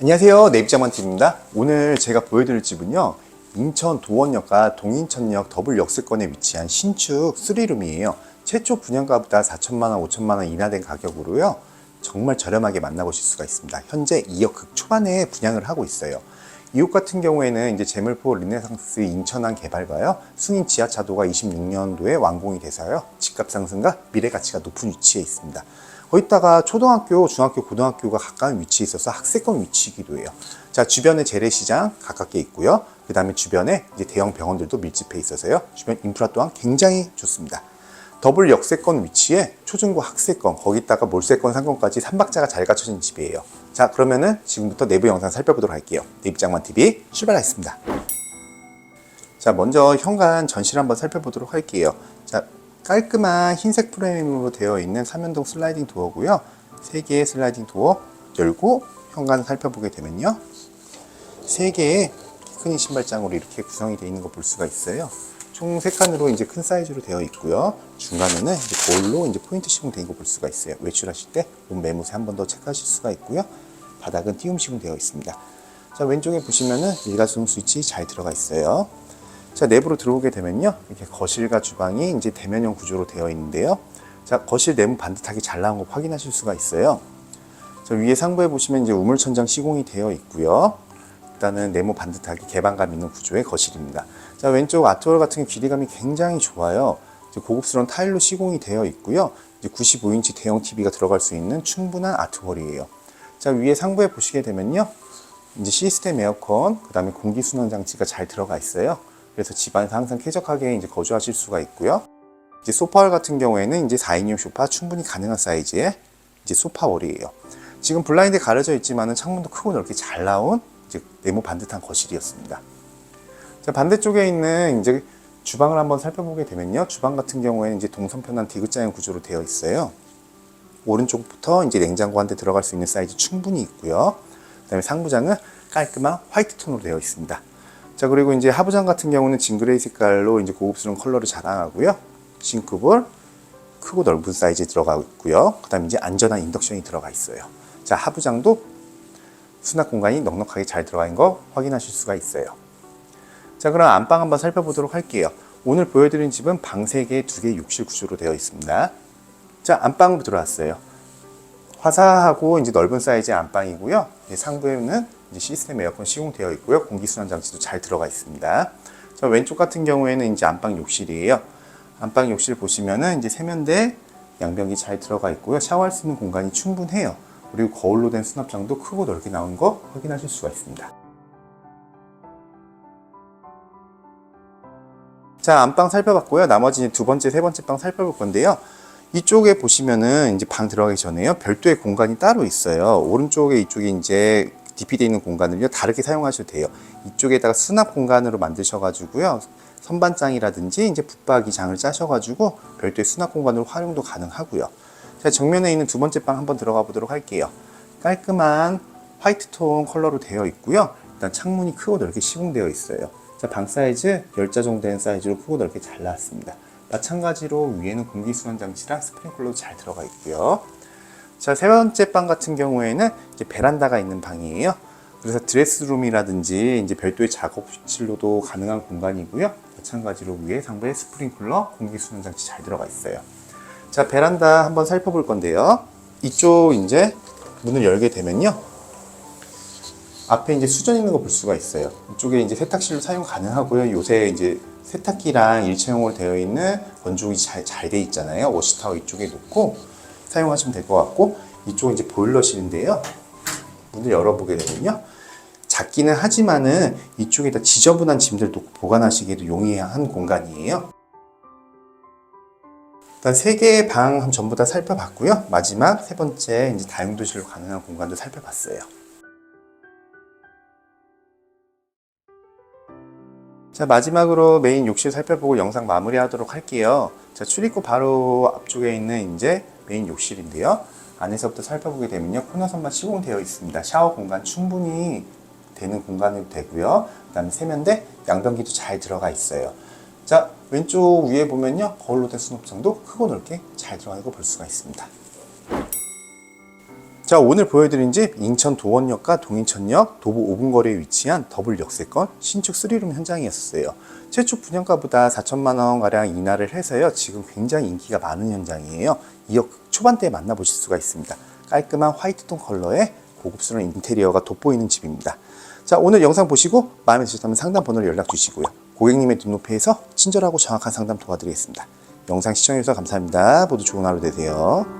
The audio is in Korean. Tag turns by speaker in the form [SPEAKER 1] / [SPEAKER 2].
[SPEAKER 1] 안녕하세요. 네입자만TV입니다. 오늘 제가 보여드릴 집은요 인천 도원역과 동인천역 더블 역세권에 위치한 신축 3룸이에요. 최초 분양가보다 4천만원 5천만원 인하된 가격으로요. 정말 저렴하게 만나보실 수가 있습니다. 현재 2억 극 초반에 분양을 하고 있어요. 이곳 같은 경우에는 이제 제물포 르네상스 인천항 개발과요. 승인 지하차도가 26년도에 완공이 돼서요. 집값 상승과 미래 가치가 높은 위치에 있습니다. 거기다가 초등학교, 중학교, 고등학교가 가까운 위치에 있어서 학세권 위치이기도 해요. 자, 주변에 재래시장 가깝게 있고요. 그 다음에 주변에 이제 대형 병원들도 밀집해 있어서요. 주변 인프라 또한 굉장히 좋습니다. 더블 역세권 위치에 초중고 학세권, 거기다가 몰세권 상권까지 3박자가 잘 갖춰진 집이에요. 자, 그러면은 지금부터 내부 영상 살펴보도록 할게요. 내 입장만 TV 출발하겠습니다. 자, 먼저 현관 전시를 한번 살펴보도록 할게요. 자, 깔끔한 흰색 프레임으로 되어 있는 삼연동 슬라이딩 도어고요. 세 개의 슬라이딩 도어 열고 현관을 살펴보게 되면요. 세 개의 피크닉 신발장으로 이렇게 구성이 되어 있는 거 볼 수가 있어요. 총세 칸으로 이제 큰 사이즈로 되어 있고요. 중간에는 이제 볼로 이제 포인트 시공된 거 볼 수가 있어요. 외출하실 때옷 매무새 한번 더 체크하실 수가 있고요. 바닥은 띄움 시공되어 있습니다. 자, 왼쪽에 보시면은 일가스용 스위치 잘 들어가 있어요. 자, 내부로 들어오게 되면요. 이렇게 거실과 주방이 이제 대면형 구조로 되어 있는데요. 자, 거실 내부 반듯하게 잘 나온 거 확인하실 수가 있어요. 자, 위에 상부에 보시면 이제 우물천장 시공이 되어 있고요. 일단은 네모 반듯하게 개방감 있는 구조의 거실입니다. 자, 왼쪽 아트월 같은 길이감이 굉장히 좋아요. 고급스러운 타일로 시공이 되어 있고요. 이제 95인치 대형 TV가 들어갈 수 있는 충분한 아트월이에요. 자, 위에 상부에 보시게 되면요. 이제 시스템 에어컨, 그 다음에 공기순환 장치가 잘 들어가 있어요. 그래서 집안에서 항상 쾌적하게 이제 거주하실 수가 있고요. 이제 소파월 같은 경우에는 이제 4인용 소파 충분히 가능한 사이즈의 이제 소파월이에요. 지금 블라인드 가려져 있지만은 창문도 크고 넓게 잘 나온 이제 네모 반듯한 거실이었습니다. 자, 반대쪽에 있는 이제 주방을 한번 살펴보게 되면요. 주방 같은 경우에는 이제 동선편한 디귿자형 구조로 되어 있어요. 오른쪽부터 이제 냉장고 한 대 들어갈 수 있는 사이즈 충분히 있고요. 그다음에 상부장은 깔끔한 화이트 톤으로 되어 있습니다. 자 그리고 이제 하부장 같은 경우는 징그레이 색깔로 이제 고급스러운 컬러를 자랑하고요. 싱크볼 크고 넓은 사이즈에 들어가 있고요. 그다음 에 이제 안전한 인덕션이 들어가 있어요. 자 하부장도 수납 공간이 넉넉하게 잘 들어가 있는 거 확인하실 수가 있어요. 자 그럼 안방 한번 살펴보도록 할게요. 오늘 보여드린 집은 방 3개, 2개 욕실 구조로 되어 있습니다. 자 안방으로 들어왔어요. 화사하고 이제 넓은 사이즈의 안방이고요. 상부에는 시스템 에어컨 시공되어 있고요. 공기순환 장치도 잘 들어가 있습니다. 자, 왼쪽 같은 경우에는 이제 안방 욕실이에요. 안방 욕실 보시면은 이제 세면대 양변기 잘 들어가 있고요. 샤워할 수 있는 공간이 충분해요. 그리고 거울로 된 수납장도 크고 넓게 나온 거 확인하실 수가 있습니다. 자, 안방 살펴봤고요. 나머지 두 번째, 세 번째 방 살펴볼 건데요. 이쪽에 보시면은 이제 방 들어가기 전에요. 별도의 공간이 따로 있어요. 오른쪽에 이쪽에 이제 DP되어 있는 공간을요. 다르게 사용하셔도 돼요. 이쪽에다가 수납 공간으로 만드셔가지고요. 선반장이라든지 이제 붙박이 장을 짜셔가지고 별도의 수납 공간으로 활용도 가능하고요. 자, 정면에 있는 두 번째 방 한번 들어가 보도록 할게요. 깔끔한 화이트 톤 컬러로 되어 있고요. 일단 창문이 크고 넓게 시공되어 있어요. 자, 방 사이즈 10자 정도 된 사이즈로 크고 넓게 잘 나왔습니다. 마찬가지로 위에는 공기순환 장치랑 스프링클러도 잘 들어가 있고요. 자, 세 번째 방 같은 경우에는 이제 베란다가 있는 방이에요. 그래서 드레스룸이라든지 이제 별도의 작업실로도 가능한 공간이고요. 마찬가지로 위에 상부에 스프링클러, 공기순환 장치 잘 들어가 있어요. 자, 베란다 한번 살펴볼 건데요. 이쪽 이제 문을 열게 되면요. 앞에 이제 수전 있는 거 볼 수가 있어요. 이쪽에 이제 세탁실로 사용 가능하고요. 요새 이제 세탁기랑 일체형으로 되어 있는 건조기 잘 잘 돼 있잖아요. 워시타워 이쪽에 놓고 사용하시면 될 것 같고 이쪽은 이제 보일러실인데요. 문을 열어보게 되면요. 작기는 하지만은 이쪽에다 지저분한 짐들 놓고 보관하시기에도 용이한 공간이에요. 일단 세 개의 방 전부 다 살펴봤고요. 마지막 세 번째 이제 다용도실로 가능한 공간도 살펴봤어요. 자 마지막으로 메인 욕실 살펴보고 영상 마무리하도록 할게요. 자 출입구 바로 앞쪽에 있는 이제 메인 욕실인데요. 안에서부터 살펴보게 되면요 코너선만 시공되어 있습니다. 샤워 공간 충분히 되는 공간이 되고요. 그다음에 세면대, 양변기도 잘 들어가 있어요. 자 왼쪽 위에 보면요 거울로 된 수납장도 크고 넓게 잘 들어가 있는 거볼 수가 있습니다. 자, 오늘 보여드린 집 인천 도원역과 동인천역 도보 5분 거리에 위치한 더블 역세권 신축 3룸 현장이었어요. 최초 분양가보다 4천만 원 가량 인하를 해서요. 지금 굉장히 인기가 많은 현장이에요. 2억 초반대에 만나보실 수가 있습니다. 깔끔한 화이트톤 컬러의 고급스러운 인테리어가 돋보이는 집입니다. 자, 오늘 영상 보시고 마음에 드셨다면 상담 번호로 연락 주시고요. 고객님의 눈높이에서 친절하고 정확한 상담 도와드리겠습니다. 영상 시청해주셔서 감사합니다. 모두 좋은 하루 되세요.